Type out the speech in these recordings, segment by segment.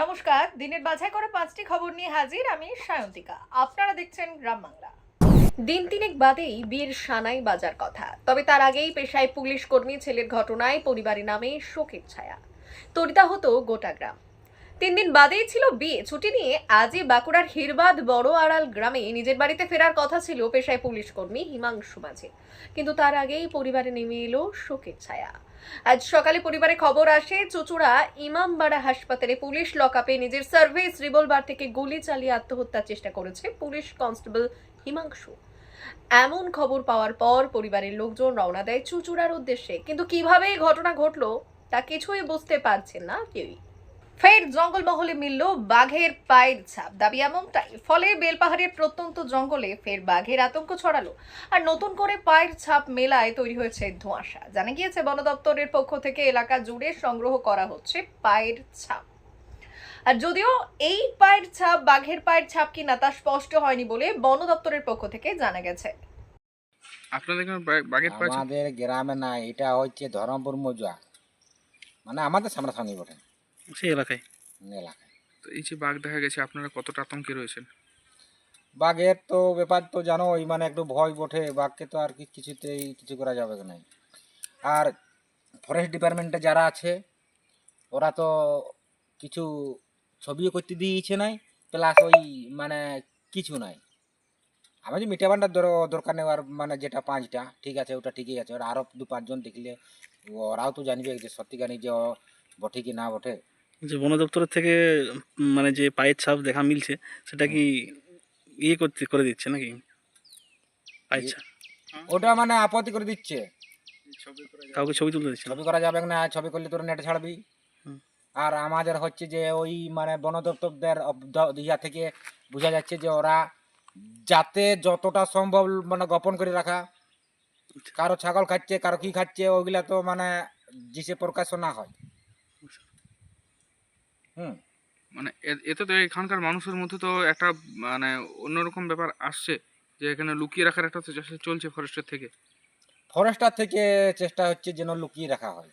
নমস্কার, দিনের বাছাই করে পাঁচটি খবর নিয়ে হাজির আমি সায়ন্তিকা। আপনারা দেখছেন গ্রাম বাংলা। দিন তিনেক বাদেই বীর সানাই বাজার কথা। তবে তার আগেই পেশায় পুলিশ কর্মী ছেলের ঘটনায় পরিবারের নামে শোকের ছায়া। তরিতা হতো গোটা গ্রাম। তিন দিন বাদেই ছিল বিয়ে। ছুটি নিয়ে আজই বাঁকুড়ার হিরবাদ বড় আড়াল গ্রামে নিজের বাড়িতে ফেরার কথা ছিল পেশায় পুলিশ কর্মী হিমাংশু মাঝে। কিন্তু তার আগেই পরিবারে নেমে এলো শোকের ছায়া। আজ সকালে পরিবারে খবর আসে, চুচুড়া ইমামবাড়া হাসপাতালে পুলিশ লকআপে নিজের সার্ভিস রিভলভার থেকে গুলি চালিয়ে আত্মহত্যার চেষ্টা করেছে পুলিশ কনস্টেবল হিমাংশু। এমন খবর পাওয়ার পর পরিবারের লোকজন রওনা দেয় চুচুড়ার উদ্দেশ্যে। কিন্তু কীভাবে ঘটনা ঘটলো তা কিছুই বুঝতে পারছেন না কেউই। ফের জঙ্গলমহলে মিলল বাঘের পায়ের ছাপ। দাবি এমনটাই। ফলে বেলপাহাড়ের প্রত্যন্ত জঙ্গলে ফের বাঘের আতঙ্ক ছড়ালো। আর নতুন করে পায়ের ছাপ মেলায় তৈরি হয়েছে ধোঁয়াশা। জানা গিয়েছে বন দপ্তরের পক্ষ থেকে এলাকা জুড়ে সংগ্রহ করা হচ্ছে পায়ের ছাপ। আর যদিও এই পায়ের ছাপ বাঘের পায়ের ছাপ কিনা তা স্পষ্ট হয়নি বলে বন দপ্তরের পক্ষ থেকে জানা গেছে। আপনাদের এখানে বাঘের পায়ের আমাদের গ্রামে না এটা হচ্ছে ধরমপুর মজুয়া মানে আমাদের সামনাসামনি বটে। সেই এলাকায়? এলাকায়। তো এই যে বাঘ দেখা গেছে আপনারা কতটা আতঙ্কে রয়েছেন? বাঘের তো ব্যাপার তো জানো ওই মানে একটু ভয় বটে বাঘকে তো আর কি কিছুতেই কিছু করা যাবে না আর ফরেস্ট ডিপার্টমেন্টে যারা আছে ওরা তো কিছু ছবিও করতে দিয়েছে নাই প্লাস ওই মানে কিছু নাই। আমি যে মিটাবানটা দরকার নেই আর মানে যেটা পাঁচটা ঠিক আছে ওটা ঠিকই আছে। ওরা আরও দু পাঁচজন দেখলে ওরাও তো জানবে যে সত্যিকারই যে বটে কি না বটে। যে বন দপ্তরের থেকে মানে যে পায়ের ছাপ দেখা মিলছে সেটা কি ইয়ে করতে করে দিচ্ছে নাকি? পায়ের ছাপ? ওটা মানে আপত্তি করে দিচ্ছে। কাউকে ছবি তুলতে দিচ্ছে ছবি করা যাবে না ছবি করলে তোর নেটে ছাড়বি। আর আমাদের হচ্ছে যে ওই মানে বন দপ্তরদের ইয়া থেকে বোঝা যাচ্ছে যে ওরা যাতে যতটা সম্ভব মানে গোপন করে রাখা। কারও ছাগল খাচ্ছে কারও কি খাচ্ছে ওইগুলা তো মানে জিসে প্রকাশ না হয়। হুম। মানে এ- এতে তো এখানকার মানুষের মধ্যে তো একটা মানে অন্যরকম ব্যাপার আসছে যে এখানে লুকিয়ে রাখার একটা চেষ্টা চলছে ফরেস্টের থেকে। ফরেস্টার থেকে চেষ্টা হচ্ছে যেন লুকিয়ে রাখা হয়।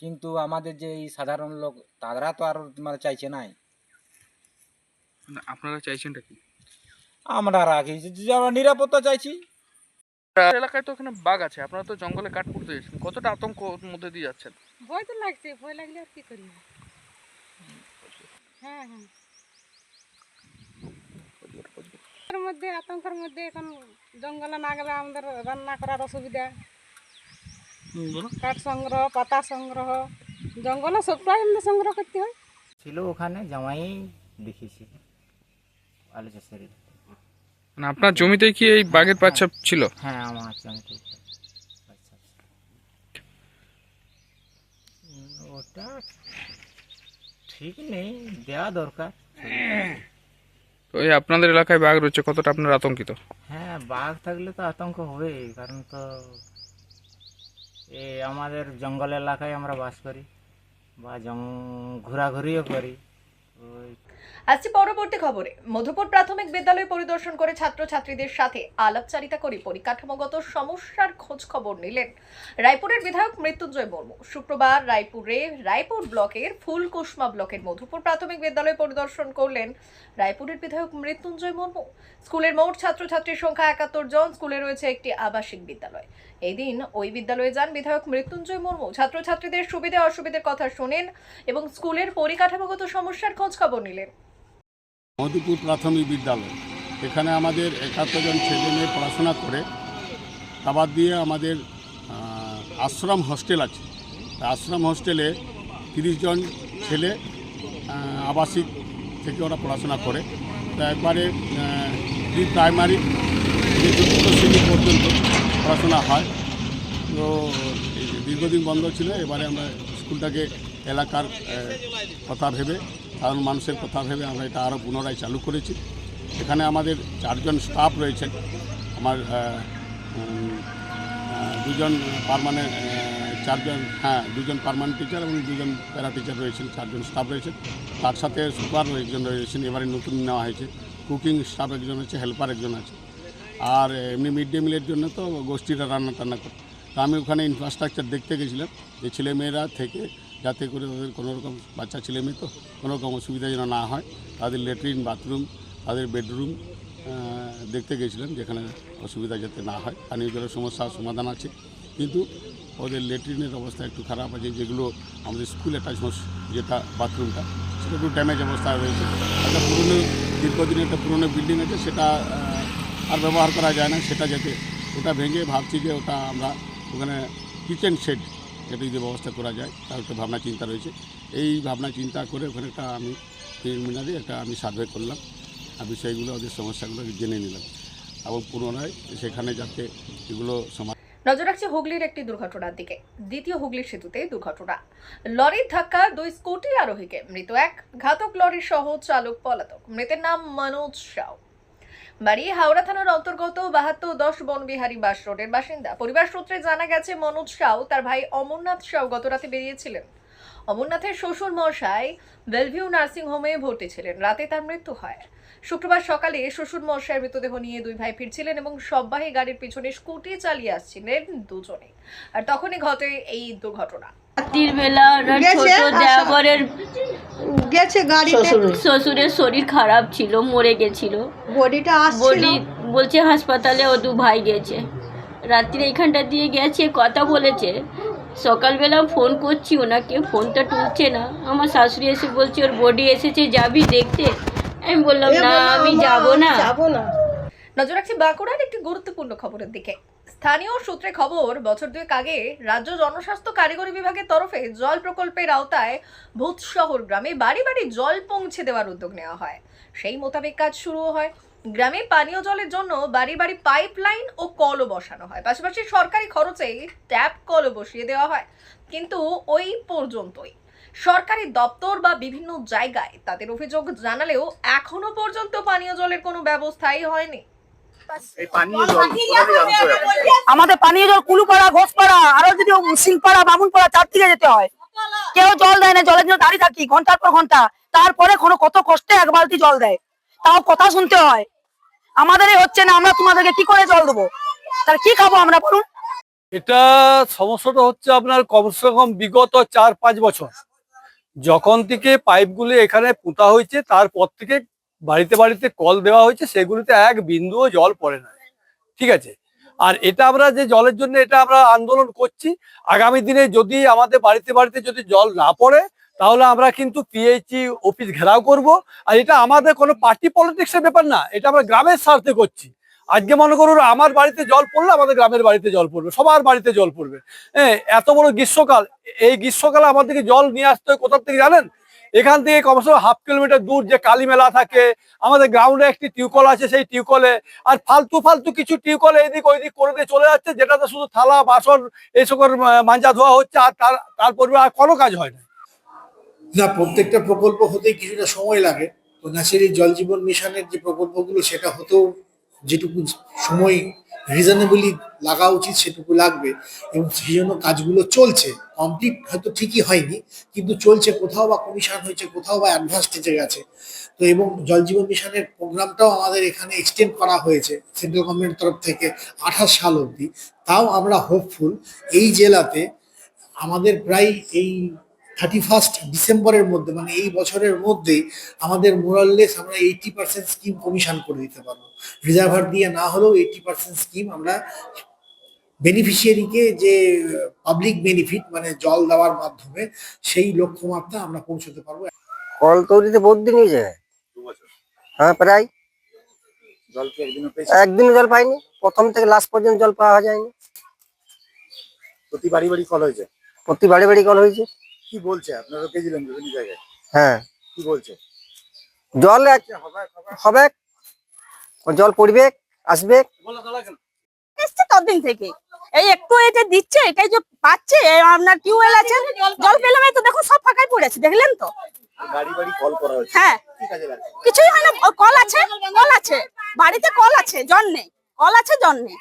কিন্তু আমাদের যে এই সাধারণ লোক তারা তো আর মানে চাইছে নাই। আপনারা চাইছেনটা কি? আমরা রাখি যে আমরা নিরাপত্তা চাইছি। এলাকায় তো এখানে বাঘ আছে আপনারা তো জঙ্গলে কাঠ করতে কতটা আতঙ্ক মধ্যে দিয়ে যাচ্ছেন? ভয় তো লাগছে ভয় লাগলে আর কি করব হ্যাঁ হ্যাঁ। এর মধ্যে আতঙ্কের মধ্যে এখন জঙ্গলে না গেলে আমাদের রান্না করার অসুবিধা। কাঠ সংগ্রহ পাতা সংগ্রহ জঙ্গলে সবটাই আমাদের সংগ্রহ করতে হয়। ছিল ওখানে জামাই দেখেছি। আলু চাষের মানে আপনার জমিতে কি এই বাঘের পায়ের ছাপ ছিল? হ্যাঁ আমার জমিতে ওটা ঠিক নেই দেওয়া দরকার। তো এই আপনাদের এলাকায় বাঘ রয়েছে কতটা আপনার আতঙ্কিত? হ্যাঁ বাঘ থাকলে তো আতঙ্ক হবে কারণ তো এ আমাদের জঙ্গল এলাকায় আমরা বাস করি বা জং ঘোরাঘুরিও করি। ওই আসছি পরবর্তী খবরে। মধুপুর প্রাথমিক বিদ্যালয় পরিদর্শন করে ছাত্রছাত্রীদের সাথে আলাপচারিতা করে পরিকাঠামোগত সমস্যার খোঁজ খবর নিলেন রায়পুরের বিধায়ক মৃত্যুঞ্জয় মুর্মু। শুক্রবার রায়পুরে রায়পুর ব্লকের ফুলকুসমা ব্লকের মধুপুর প্রাথমিক বিদ্যালয় পরিদর্শন করলেন রায়পুরের বিধায়ক মৃত্যুঞ্জয় মুর্মু। স্কুলের মোট ছাত্রছাত্রীর সংখ্যা একাত্তর জন, স্কুলে রয়েছে একটি আবাসিক বিদ্যালয়। এই দিন ওই বিদ্যালয়ে যান বিধায়ক মৃত্যুঞ্জয় মুর্মু। ছাত্রছাত্রীদের সুবিধা অসুবিধার কথা শোনেন এবং স্কুলের পরিকাঠামোগত সমস্যার খোঁজ খবর নিলেন। মধুপুর প্রাথমিক বিদ্যালয়। এখানে আমাদের একাত্তর জন ছেলে মেয়ে পড়াশোনা করে। তাবার দিয়ে আমাদের আশ্রম হস্টেল আছে। আশ্রম হোস্টেলে তিরিশ জন ছেলে আবাসিক থেকে ওরা পড়াশোনা করে। তা একবারে প্রি প্রাইমারি শ্রেণি পর্যন্ত পড়াশোনা হয়। তো দীর্ঘদিন বন্ধ ছিল, এবারে আমরা স্কুলটাকে এলাকার কথা ভেবে সাধারণ মানুষের কথা ভেবে আমরা এটা আরও পুনরায় চালু করেছি। এখানে আমাদের চারজন স্টাফ রয়েছেন। আমার দুজন পারমানেন্ট চারজন হ্যাঁ দুজন পারমানেন্ট টিচার এবং দুজন প্যারা টিচার রয়েছেন, চারজন স্টাফ রয়েছেন। তার সাথে সুপার একজন রয়েছেন, এবারে নতুন নেওয়া হয়েছে। কুকিং স্টাফ একজন আছে, হেল্পার একজন আছে। আর এমনি মিড ডে মিলের জন্য তো গোষ্ঠীরা রান্না টান্না করে। তা আমি ওখানে ইনফ্রাস্ট্রাকচার দেখতে গেছিলাম। যে ছেলেমেয়েরা থেকে যাতে করে ওদের কোনো রকম বাচ্চা ছেলে মেয়ে তো কোনো রকম অসুবিধা যেন না হয়, তাদের ল্যাট্রিন বাথরুম, তাদের বেডরুম দেখতে গেছিলাম যেখানে অসুবিধা যাতে না হয়। পানীয় জলের সমস্যার সমাধান আছে। কিন্তু ওদের লেট্রিনের অবস্থা একটু খারাপ আছে, যেগুলো আমাদের স্কুল অ্যাটাচ যেটা বাথরুমটা, সেটা একটু ড্যামেজ অবস্থায় রয়েছে। একটা পুরনো, দীর্ঘদিনের একটা পুরনো বিল্ডিং আছে, সেটা আর ব্যবহার করা যায় না, সেটা যাতে ওটা ভেঙে ভাবছি যে ওটা আমরা ওখানে কিচেন শেড এটা যদি ব্যবস্থা করা যায়, তার একটা ভাবনা চিন্তা রয়েছে। এই ভাবনা চিন্তা করে ওখানে একটা আমি প্রিলিমিনারি একটা আমি সার্ভে করলাম। আর বিষয়গুলো, ওদের সমস্যাগুলো জেনে নিলাম। এবং পুনরায় সেখানে যাতে এগুলো সমাধান নজর রাখছে হুগলির একটি দুর্ঘটনার দিকে। দ্বিতীয় হুগলির সেতুতে দুর্ঘটনা। লরির ধাক্কা, দুই স্কুটি আরোহীকে। মৃত এক ঘাতক লরির সহ চালক পলাতক। মৃতের নাম মনোজ সাউ। বাড়ি হাওড়া থানার অন্তর্গত বাহাত্তর দশ বনবিহারী বাস রোডের বাসিন্দা। পরিবার সূত্রে জানা গেছে, মনোজ সাউ তার ভাই অমরনাথ সাউ গতরাতে বেরিয়েছিলেন। অমরনাথের শ্বশুর মশাই বেলভিউ নার্সিং হোমে ভর্তি ছিলেন। রাতে তার মৃত্যু হয়। শুক্রবার সকালে শ্বশুর মশাইয়ের মৃতদেহ নিয়ে দুই ভাই ফিরছিলেন এবং সববাহী গাড়ির পিছনে স্কুটি চালিয়ে আসছিলেন দুজনে। আর তখনই ঘটে এই দুর্ঘটনা। রাত্রির বেলা ওনার গেছে, ছোট দেওয়ারের গেছে গাড়িতে। শ্বশুরের। শরীর খারাপ ছিল মরে গেছিল। বডিটা আসছিল। বলি বলছে হাসপাতালে ও দু ভাই গেছে। রাত্রিরে এখানটা দিয়ে গেছে কথা বলেছে। সকালবেলা ফোন করছি ওনাকে ফোনটা তুলছে না। আমার শাশুড়ি এসে বলছে ওর বডি এসেছে যাবি দেখতে? আমি বললাম না আমি যাব না। যাব না। নজর রাখছি বাঁকুড়ার একটি গুরুত্বপূর্ণ খবরের দিকে। স্থানীয় সূত্রে খবর, বছর দুয়েক আগে রাজ্য জনস্বাস্থ্য কারিগরি বিভাগের তরফে জল প্রকল্পের আওতায় ভূতশহর গ্রামে বাড়ি বাড়ি জল পৌঁছে দেওয়ার উদ্যোগ নেওয়া হয়। সেই মোতাবেক কাজ শুরু হয়। গ্রামে পানীয় জলের জন্য বাড়ি বাড়ি পাইপ লাইন ও কলও বসানো হয়। পাশাপাশি সরকারি খরচে ট্যাপ কলও বসিয়ে দেওয়া হয়। কিন্তু ওই পর্যন্তই। সরকারি দপ্তর বা বিভিন্ন জায়গায় তাদের অভিযোগ জানালেও এখনও পর্যন্ত পানীয় জলের কোনো ব্যবস্থাই হয়নি। আমাদের পানীয় জল কুলুপাড়া ঘোষপাড়া আরও যদি সিংপাড়া বামুনপাড়া চার দিকে যেতে হয়। কেউ জল দেয় না জলের জন্য দাঁড়িয়ে থাকি ঘণ্টার পর ঘণ্টা। তারপরে কোনো কত কষ্টে এক বালতি জল দেয়। তাও কথা শুনতে হয়। আমাদেরই হচ্ছে না আমরা তোমাদেরকে কি করে জল দেবো? তার কি খাব আমরা বলুন? এটা সমস্যাটা হচ্ছে আপনার কমসে কম বিগত চার পাঁচ বছর। যখন থেকে পাইপগুলি এখানে পোঁতা হয়েছে তারপর থেকে বাড়িতে বাড়িতে কল দেওয়া হয়েছে, সেগুলিতে এক বিন্দুও জল পড়ে না। ঠিক আছে? আর এটা আমরা যে জলের জন্য এটা আমরা আন্দোলন করছি, আগামী দিনে যদি আমাদের বাড়িতে বাড়িতে যদি জল না পড়ে, তাহলে আমরা কিন্তু পিএইচই অফিস ঘেরাও করব। আর এটা আমাদের কোনো পার্টি পলিটিক্সের ব্যাপার না, এটা আমরা গ্রামের স্বার্থে করছি। আজকে মনে করুন আমার বাড়িতে জল পড়লে আমাদের গ্রামের বাড়িতে জল পড়বে, সবার বাড়িতে জল পড়বে। হ্যাঁ এত বড় গ্রীষ্মকাল, এই গ্রীষ্মকালে আমাদেরকে জল নিয়ে আসতে হয় কোথা থেকে জানেন? এখান থেকে কমসে কম হাফ কিলোমিটার দূর যে কালী মেলা থাকে, আমাদের গ্রাউন্ডে একটি টিউকল আছে সেই টিউকলে আর ফালতু ফালতু কিছু টিউকল এইদিক ওইদিক করে দিয়ে চলে যাচ্ছে, যেটাতে শুধু থালা, বাসন এইসব মাঞ্জা ধোয়া হচ্ছে আর তার তারপরে আর কোনো কাজ হয় না। না, প্রত্যেকটা প্রকল্প হতেই কিছুটা সময় লাগে। তো ন্যাচারালি জল জীবন মিশনের যে প্রকল্পগুলো, সেটা হতেও যেটুকু সময় রিজনেবলি লাগা উচিত সেটুকু লাগবে এবং সেই জন্য কাজগুলো চলছে। কমপ্লিট হয়তো ঠিকই হয়নি, কিন্তু চলছে কোথাও বা কমিশন হয়েছে, কোথাও বা অ্যাডভান্স স্টেজে গেছে। তো এবং জল জীবন মিশনের প্রোগ্রামটাও আমাদের এখানে এক্সটেন্ড করা হয়েছে সেন্ট্রাল গভর্নমেন্টের তরফ থেকে আঠাশ সাল অবধি। তাও আমরা হোপফুল এই জেলাতে আমাদের প্রায় এই থার্টি ফার্স্ট ডিসেম্বরের মধ্যে মানে এই বছরের মধ্যেই আমাদের মোরাললেস আমরা এইটি পার্সেন্ট স্কিম কমিশন করে দিতে পারব। রিজার্ভার দিয়ে না হলেও এইটি পার্সেন্ট স্কিম আমরা বেনিফিশিয়ারিকে যে পাবলিক বেনিফিট মানে জল দেওয়ার মাধ্যমে সেই লক্ষ্যমাত্রা আমরা পৌঁছতে পারব। কল তৈরিতে বহুত দিন হয়েছে হ্যাঁ প্রায়। একদিনও একদিনও জল পাইনি। প্রথম থেকে লাস্ট পর্যন্ত জল পাওয়া যায়নি। প্রতি বাড়ি বাড়ি কল হয়েছে? প্রতি বাড়ি বাড়ি কল হয়েছে। কি বলছে? আপনারা পেয়েছিলেন বিভিন্ন জায়গায়। হ্যাঁ। কি বলছে? জল এক- হবে জল পড়বে আসবে। এসছে ততদিন থেকে। এই একটু এটা দিচ্ছে এটাই যে পাচ্ছে আপনার টিউবওয়েল আছে জল পেলাম এই তো দেখো সব ফাঁকাই পড়েছে দেখলেন তো? কল হ্যাঁ। কিছুই হয় না কল আছে কল আছে। বাড়িতে কল আছে জল নেই। কল আছে জল? নেই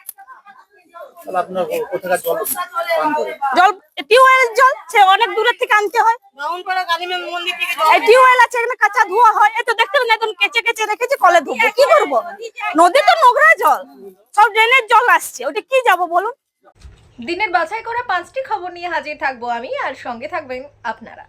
টিউবওয়েল সে অনেক দূরের থেকে আনতে হয়। এই টিউবওয়েল আছে এখানে কাঁচা ধোয়া হয় এই তো দেখতে পাবেন একদম কেচে কেচে রেখেছে। কলে ধুবো। কি করব? নদী তো নোংরা জল। সব ড্রেনের জল আসছে। ওটা কি যাব বলুন? দিনের বাছাই করা পাঁচটি খবর নিয়ে হাজির থাকব আমি আর সঙ্গে থাকবেন আপনারা।